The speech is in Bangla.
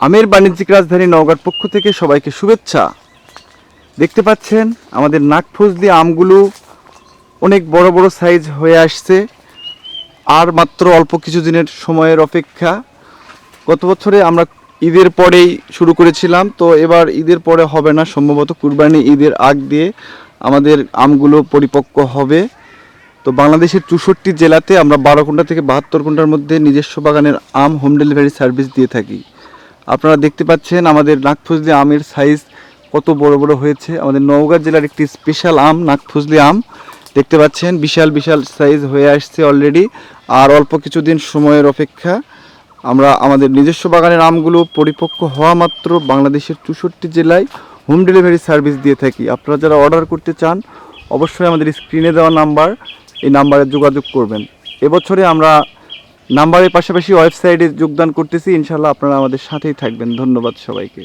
আমের বাণিজ্যিক রাজধানী নওগাঁর পক্ষ থেকে সবাইকে শুভেচ্ছা। দেখতে পাচ্ছেন, আমাদের নাকফজলি আমগুলো অনেক বড় বড় সাইজ হয়ে আসছে। আর মাত্র অল্প কিছু দিনের সময়ের অপেক্ষা। গত বছরে আমরা ঈদের পরেই শুরু করেছিলাম, তো এবার ঈদের পরে হবে না। সম্ভবত কুরবানি ঈদের আগ দিয়ে আমাদের আমগুলো পরিপক্ক হবে। তো বাংলাদেশের চৌষট্টি জেলাতে আমরা বারো ঘণ্টা থেকে বাহাত্তর ঘণ্টার মধ্যে নিজস্ব বাগানের আম হোম ডেলিভারি সার্ভিস দিয়ে থাকি। আপনারা দেখতে পাচ্ছেন আমাদের নাকফজলি আমের সাইজ কত বড় বড় হয়েছে। আমাদের নওগাঁ জেলার একটি স্পেশাল আম নাকফজলি আম। দেখতে পাচ্ছেন বিশাল বিশাল সাইজ হয়ে আসছে অলরেডি আর অল্প কিছুদিন সময়ের অপেক্ষা আমরা আমাদের নিজস্ব বাগানের আমগুলো পরিপক্ক হওয়া মাত্র বাংলাদেশের চৌষট্টি জেলায় হোম ডেলিভারি সার্ভিস দিয়ে থাকি। আপনারা যারা অর্ডার করতে চান, অবশ্যই আমাদের স্ক্রিনে দেওয়া নাম্বার এই নাম্বারে যোগাযোগ করবেন। এবছরে আমরা নাম্বারের পাশাপাশি ওয়েবসাইটে যোগদান করতেছি। ইনশাল্লাহ আপনারা আমাদের সাথেই থাকবেন। ধন্যবাদ সবাইকে।